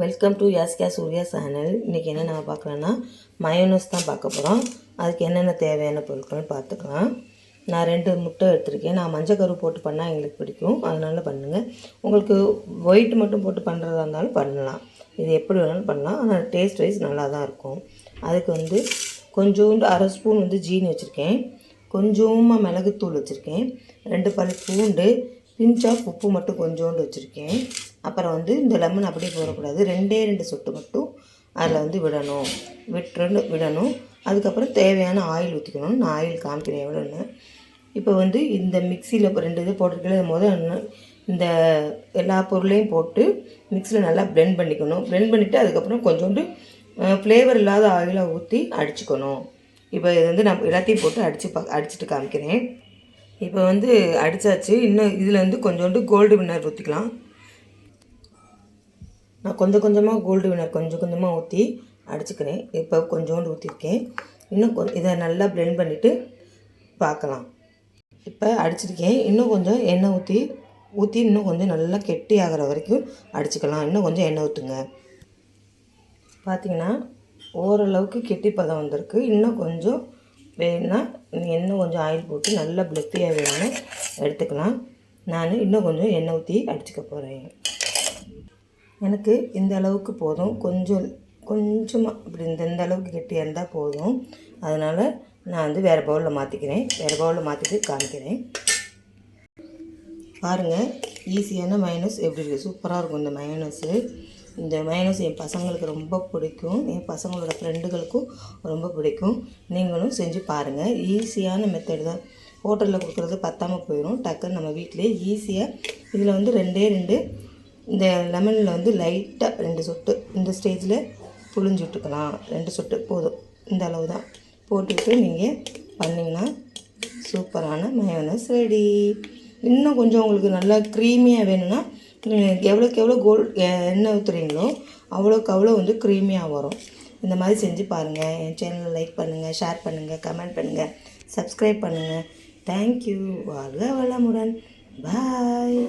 Welcome to Yaska Surya channel இன்றைக்கி என்ன நம்ம பார்க்கலான்னா மயோனஸ் தான் பார்க்க போகிறோம் அதுக்கு என்னென்ன தேவையான பொருட்கள்னு பார்த்துக்கலாம். நான் ரெண்டு முட்டை எடுத்திருக்கேன். நான் மஞ்சள் கரு போட்டு பண்ணால் எங்களுக்கு பிடிக்கும். அதனால பண்ணுங்கள் உங்களுக்கு ஒயிட் மட்டும் போட்டு பண்ணுறதா இருந்தாலும் பண்ணலாம். இது எப்படி வேணாலும் பண்ணலாம். ஆனால் டேஸ்ட் வைஸ் நல்லா தான் இருக்கும். அதுக்கு வந்து கொஞ்சோண்டு அரை ஸ்பூன் வந்து ஜீனி வச்சுருக்கேன். கொஞ்சமாக மிளகுத்தூள் வச்சுருக்கேன். ரெண்டு பல் பூண்டு பிஞ்ச் ஆஃப் உப்பு மட்டும் கொஞ்சோண்டு வச்சுருக்கேன். அப்புறம் வந்து இந்த லெமன் அப்படியே போடக்கூடாது. ரெண்டே ரெண்டு சொட்டு மட்டும் அதில் வந்து விடணும். விட்டுருன்னு விடணும். அதுக்கப்புறம் தேவையான ஆயில் ஊற்றிக்கணும் நான் ஆயில் காமிக்கிறேன் எவ்வளோன்னு இப்போ வந்து இந்த மிக்சியில் இப்போ ரெண்டு இது போட்டிருக்கல முதல் இந்த எல்லா பொருளையும் போட்டு மிக்சியில் நல்லா ப்ளெண்ட் பண்ணிக்கணும். ப்ளெண்ட் பண்ணிவிட்டு அதுக்கப்புறம் கொஞ்சோண்டு ஃப்ளேவர் இல்லாத ஆயிலை ஊற்றி அடிச்சுக்கணும். இப்போ இது வந்து நான் எல்லாத்தையும் போட்டு அடித்து பா அடிச்சுட்டு காமிக்கிறேன். இப்போ வந்து அடித்தாச்சு இன்னும் இதில் வந்து கொஞ்சோண்டு கோல்டு வின்னர் ஊற்றிக்கலாம் நான் கொஞ்சம் கொஞ்சமாக கோல்டு வினர் கொஞ்சம் கொஞ்சமாக ஊற்றி அடிச்சுக்கிறேன். இப்போ கொஞ்சோண்டு ஊற்றிருக்கேன் இன்னும் கொஞ்சம் இதை நல்லா ப்ளெண்ட் பண்ணிவிட்டு பார்க்கலாம். இப்போ அடிச்சிருக்கேன். இன்னும் கொஞ்சம் எண்ணெய் ஊற்றி ஊற்றி இன்னும் கொஞ்சம் நல்லா கெட்டி ஆகிற வரைக்கும் அடிச்சுக்கலாம். இன்னும் கொஞ்சம் எண்ணெய் ஊற்றுங்க பார்த்தீங்கன்னா ஓரளவுக்கு கெட்டி பதம் வந்திருக்கு. இன்னும் கொஞ்சம் வேணும்னா இன்னும் கொஞ்சம் ஆயில் போட்டு நல்லா பிளஃபியாக வேணும்னு எடுத்துக்கலாம். நான் இன்னும் கொஞ்சம் எண்ணெய் ஊற்றி அடிச்சுக்க போகிறேன் எனக்கு இந்த அளவுக்கு போதும். கொஞ்சம் கொஞ்சமாக இப்படி இந்த இந்த அளவுக்கு கெட்டியாக இருந்தால் போதும். அதனால் நான் வந்து வேறு பவுலில் மாற்றிக்கிறேன் வேறு பவுலில் மாற்றிட்டு காமிக்கிறேன். பாருங்கள் ஈஸியான மைனஸ் எப்படி இருக்குது சூப்பராக இருக்கும் இந்த மைனஸு இந்த மைனஸ் என் பசங்களுக்கு ரொம்ப பிடிக்கும். என் பசங்களோட ஃப்ரெண்டுகளுக்கும் ரொம்ப பிடிக்கும். நீங்களும் செஞ்சு பாருங்கள் ஈஸியான மெத்தட் தான். ஹோட்டலில் கொடுக்குறது பத்தாமல் போயிடும் டக்குன்னு நம்ம வீட்டிலேயே ஈஸியாக இதில் வந்து ரெண்டே ரெண்டு இந்த லெமனில் வந்து லைட்டாக ரெண்டு சொட்டு இந்த ஸ்டேஜில் புழிஞ்சு விட்டுக்கலாம். ரெண்டு சொட்டு போதும். இந்த அளவு தான். போட்டுட்டு நீங்கள் பண்ணிங்கன்னா சூப்பரான மயோனஸ் ரெடி இன்னும் கொஞ்சம் உங்களுக்கு நல்லா க்ரீமியாக வேணும்னா எவ்வளோக்கு எவ்வளோ கோல் எண்ணெய் ஊற்றுறீங்களோ அவ்வளோக்கு அவ்வளோ வந்து க்ரீமியாக வரும். இந்த மாதிரி செஞ்சு பாருங்கள் என் சேனலை லைக் பண்ணுங்கள் ஷேர் பண்ணுங்கள் கமெண்ட் பண்ணுங்கள் சப்ஸ்கிரைப் பண்ணுங்கள் தேங்க்யூ வாழ்க வளமுடன். பாய்